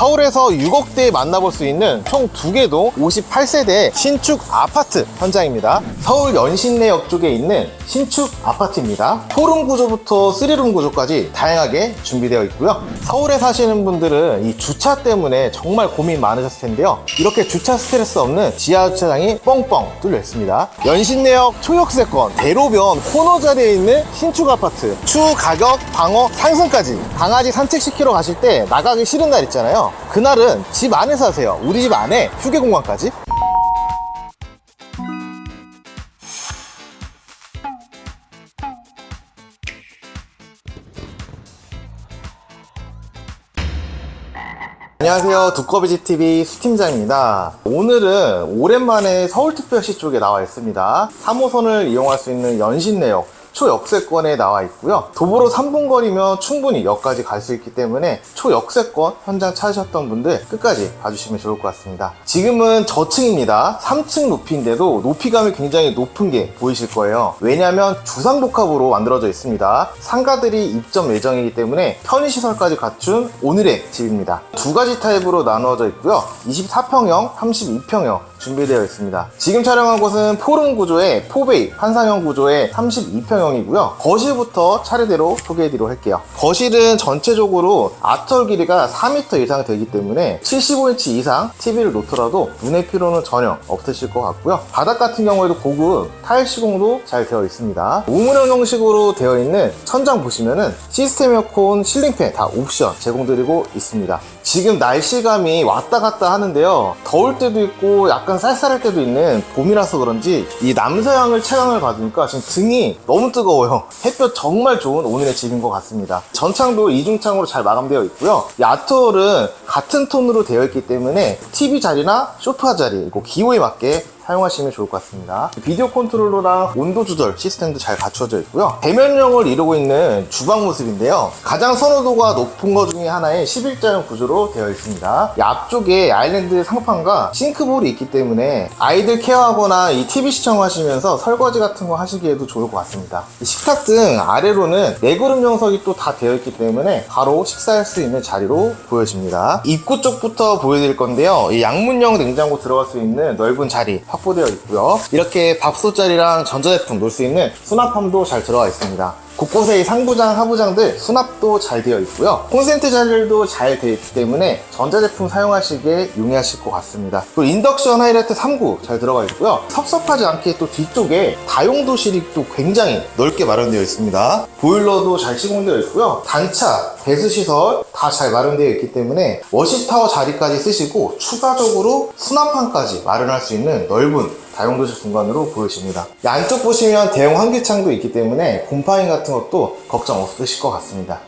서울에서 6억대에 만나볼 수 있는 총두개동 58세대 신축 아파트 현장입니다. 서울 연신내역 쪽에 있는 신축 아파트입니다. 포룸 구조부터 3룸 구조까지 다양하게 준비되어 있고요. 서울에 사시는 분들은 이 주차 때문에 정말 고민 많으셨을 텐데요. 이렇게 주차 스트레스 없는 지하 주차장이 뻥뻥 뚫려 있습니다. 연신내역 초역세권 대로변 코너 자리에 있는 신축 아파트 추후 가격 방어 상승까지 강아지 산책시키러 가실 때 나가기 싫은 날 있잖아요. 그날은 집 안에서 하세요. 우리 집 안에 휴게 공간까지. 안녕하세요. 두꺼비집TV 수팀장입니다. 오늘은 오랜만에 서울특별시 쪽에 나와 있습니다. 3호선을 이용할 수 있는 연신내역 초역세권에 나와 있고요. 도보로 3분 거리면 충분히 역까지 갈 수 있기 때문에 초역세권 현장 찾으셨던 분들 끝까지 봐주시면 좋을 것 같습니다. 지금은 저층입니다. 3층 높이인데도 높이감이 굉장히 높은 게 보이실 거예요. 왜냐하면 주상복합으로 만들어져 있습니다. 상가들이 입점 예정이기 때문에 편의시설까지 갖춘 오늘의 집입니다. 두 가지 타입으로 나누어져 있고요. 24평형, 32평형 준비되어 있습니다. 지금 촬영한 곳은 포름 구조의 포베이 환상형 구조의 32평형이고요. 거실부터 차례대로 소개해드리도록 할게요. 거실은 전체적으로 앞털 길이가 4m 이상 되기 때문에 75인치 이상 TV를 놓더라도 눈의 피로는 전혀 없으실 것 같고요. 바닥 같은 경우에도 고급 타일 시공도 잘 되어 있습니다. 우물형 형식으로 되어 있는 천장 보시면은 시스템 에어컨, 실링팬 다 옵션 제공드리고 있습니다. 지금 날씨감이 왔다 갔다 하는데요. 더울 때도 있고 약간 쌀쌀할 때도 있는 봄이라서 그런지 이 남서양을 체감을 받으니까 지금 등이 너무 뜨거워요. 햇볕 정말 좋은 오늘의 집인 것 같습니다. 전창도 이중창으로 잘 마감되어 있고요. 이 아트홀은 같은 톤으로 되어 있기 때문에 TV 자리나 소파 자리 그리고 기호에 맞게 사용하시면 좋을 것 같습니다. 비디오 컨트롤러랑 온도 조절 시스템도 잘 갖춰져 있고요. 대면형을 이루고 있는 주방 모습인데요. 가장 선호도가 높은 것 중에 하나의 11자형 구조로 되어 있습니다. 이 앞쪽에 아일랜드 상판과 싱크볼이 있기 때문에 아이들 케어하거나 이 TV 시청하시면서 설거지 같은 거 하시기에도 좋을 것 같습니다. 이 식탁 등 아래로는 네 그릇 영석이 또 다 되어 있기 때문에 바로 식사할 수 있는 자리로 보여집니다. 입구 쪽부터 보여드릴 건데요. 이 양문형 냉장고 들어갈 수 있는 넓은 자리 확 보되어 있고요. 이렇게 밥솥 자리랑 전자제품 놓을 수 있는 수납함도 잘 들어가 있습니다. 곳곳에 이 상부장, 하부장들 수납도 잘 되어 있고요. 콘센트 자리도 잘 되어 있기 때문에 전자제품 사용하시기에 용이하실 것 같습니다. 또 인덕션 하이라이트 3구 잘 들어가 있고요. 섭섭하지 않게 또 뒤쪽에 다용도실이 또 굉장히 넓게 마련되어 있습니다. 보일러도 잘 시공되어 있고요. 단차, 배수시설 다 잘 마련되어 있기 때문에 워시타워 자리까지 쓰시고 추가적으로 수납함까지 마련할 수 있는 넓은 다용도실 공간으로 보여집니다. 이 안쪽 보시면 대형 환기창도 있기 때문에 곰팡이 같은 것도 걱정 없으실 것 같습니다.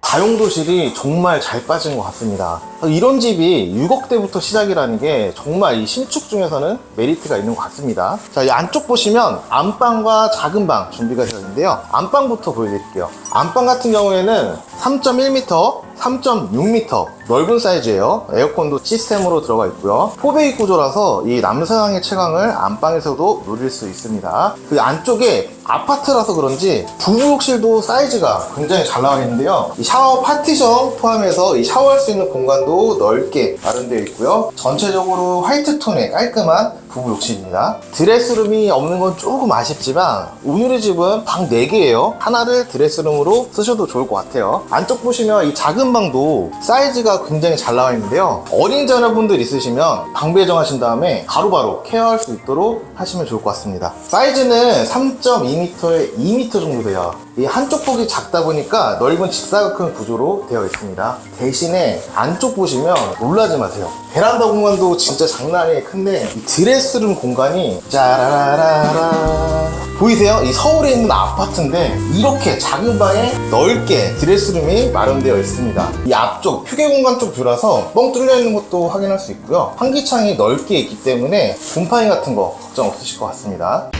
다용도실이 정말 잘 빠진 것 같습니다. 이런 집이 6억대부터 시작이라는 게 정말 이 신축 중에서는 메리트가 있는 것 같습니다. 자, 이 안쪽 보시면 안방과 작은 방 준비가 되어 있는데요. 안방부터 보여드릴게요. 안방 같은 경우에는 3.1m, 3.6m 넓은 사이즈예요. 에어컨도 시스템으로 들어가 있고요. 포베이 구조라서 이 남서양의 채광을 안방에서도 누릴 수 있습니다. 그 안쪽에 아파트라서 그런지 부부욕실도 사이즈가 굉장히 잘 나와 있는데요. 이 샤워 파티션 포함해서 이 샤워할 수 있는 공간도 넓게 마련되어 있고요. 전체적으로 화이트 톤의 깔끔한 부부 욕실입니다. 드레스룸이 없는 건 조금 아쉽지만 오늘의 집은 방 4개예요. 하나를 드레스룸으로 쓰셔도 좋을 것 같아요. 안쪽 보시면 이 작은 방도 사이즈가 굉장히 잘 나와 있는데요. 어린 자녀분들 있으시면 방 배 정하신 다음에 바로 바로 케어할 수 있도록 하시면 좋을 것 같습니다. 사이즈는 3.2m에 2m 정도 돼요. 이 한쪽 폭이 작다 보니까 넓은 직사각형 구조로 되어 있습니다. 대신에 안쪽 보시면 놀라지 마세요. 베란다 공간도 진짜 장난이 큰데 이 드레스룸 공간이 짜라라라 보이세요? 이 서울에 있는 아파트인데 이렇게 작은 방에 넓게 드레스룸이 마련되어 있습니다. 이 앞쪽 휴게 공간 쪽 뷰라서 뻥 뚫려 있는 것도 확인할 수 있고요. 환기창이 넓게 있기 때문에 곰팡이 같은 거 걱정 없으실 것 같습니다.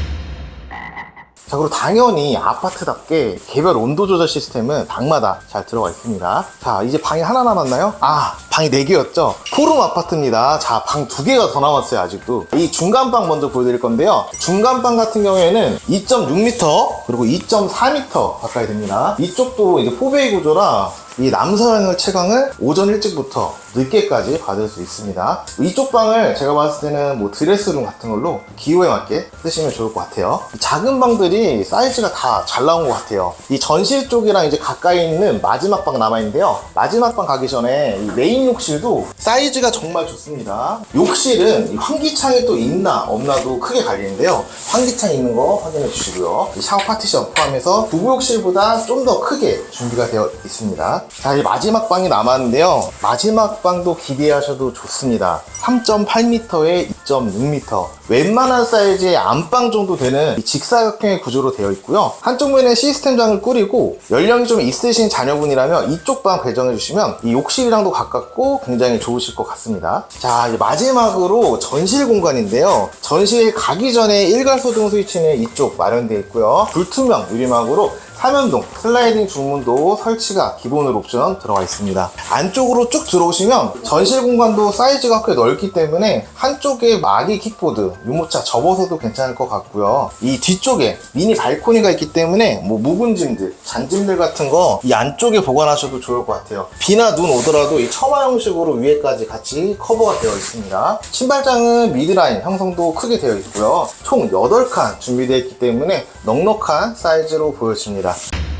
자, 그리고 당연히 아파트답게 개별 온도 조절 시스템은 방마다 잘 들어가 있습니다. 자, 이제 방이 하나 남았나요? 아, 방이 4개였죠? 포rum 아파트입니다. 자, 방 2개가 더 남았어요, 아직도. 이 중간방 먼저 보여드릴 건데요. 중간방 같은 경우에는 2.6m, 그리고 2.4m 가까이 됩니다. 이쪽도 이제 포베이 구조라 이 남서양을 채광을 오전 일찍부터 늦게까지 받을 수 있습니다. 이쪽 방을 제가 봤을 때는 뭐 드레스룸 같은 걸로 기호에 맞게 쓰시면 좋을 것 같아요. 이 작은 방들이 사이즈가 다 잘 나온 것 같아요. 이 전실 쪽이랑 이제 가까이 있는 마지막 방 남아있는데요. 마지막 방 가기 전에 이 메인 욕실도 사이즈가 정말 좋습니다. 욕실은 이 환기창이 또 있나 없나도 크게 갈리는데요. 환기창 있는 거 확인해 주시고요. 이 샤워 파티션 포함해서 부부 욕실보다 좀 더 크게 준비가 되어 있습니다. 자, 이 마지막 방이 남았는데요. 마지막 방도 기대하셔도 좋습니다. 3.8m에 2.6m. 웬만한 사이즈의 안방 정도 되는 이 직사각형의 구조로 되어 있고요. 한쪽 면에 시스템장을 꾸리고 연령이 좀 있으신 자녀분이라면 이쪽 방 배정해 주시면 이 욕실이랑도 가깝고 굉장히 좋으실 것 같습니다. 자, 마지막으로 전실 공간인데요. 전실 가기 전에 일괄소등 스위치는 이쪽 마련되어 있고요. 불투명 유리막으로 삼연동 슬라이딩 중문도 설치가 기본으로 옵션 들어가 있습니다. 안쪽으로 쭉 들어오시면 전실 공간도 사이즈가 꽤 넓기 때문에 한쪽에 마기 킥보드, 유모차 접어서도 괜찮을 것 같고요. 이 뒤쪽에 미니 발코니가 있기 때문에 뭐 묵은 짐들, 잔짐들 같은 거 이 안쪽에 보관하셔도 좋을 것 같아요. 비나 눈 오더라도 이 처마 형식으로 위에까지 같이 커버가 되어 있습니다. 신발장은 미드라인 형성도 크게 되어 있고요. 총 8칸 준비되어 있기 때문에 넉넉한 사이즈로 보여집니다. だ。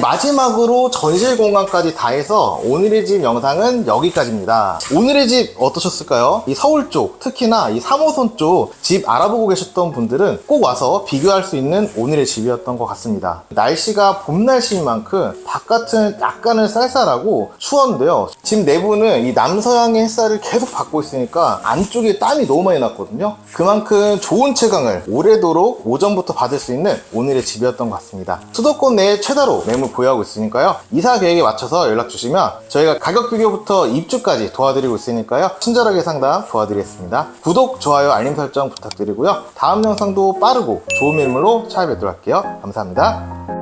마지막으로 전실 공간까지 다 해서 오늘의 집 영상은 여기까지입니다. 오늘의 집 어떠셨을까요? 이 서울 쪽, 특히나 이 3호선 쪽 집 알아보고 계셨던 분들은 꼭 와서 비교할 수 있는 오늘의 집이었던 것 같습니다. 날씨가 봄 날씨인 만큼 바깥은 약간은 쌀쌀하고 추웠는데요. 집 내부는 이 남서양의 햇살을 계속 받고 있으니까 안쪽에 땀이 너무 많이 났거든요. 그만큼 좋은 채광을 오래도록 오전부터 받을 수 있는 오늘의 집이었던 것 같습니다. 수도권 내에 최다로 매물 보유하고 있으니까요. 이사 계획에 맞춰서 연락 주시면 저희가 가격 비교부터 입주까지 도와드리고 있으니까요. 친절하게 상담 도와드리겠습니다. 구독, 좋아요, 알림 설정 부탁드리고요. 다음 영상도 빠르고 좋은 매물로 찾아뵙도록 할게요. 감사합니다.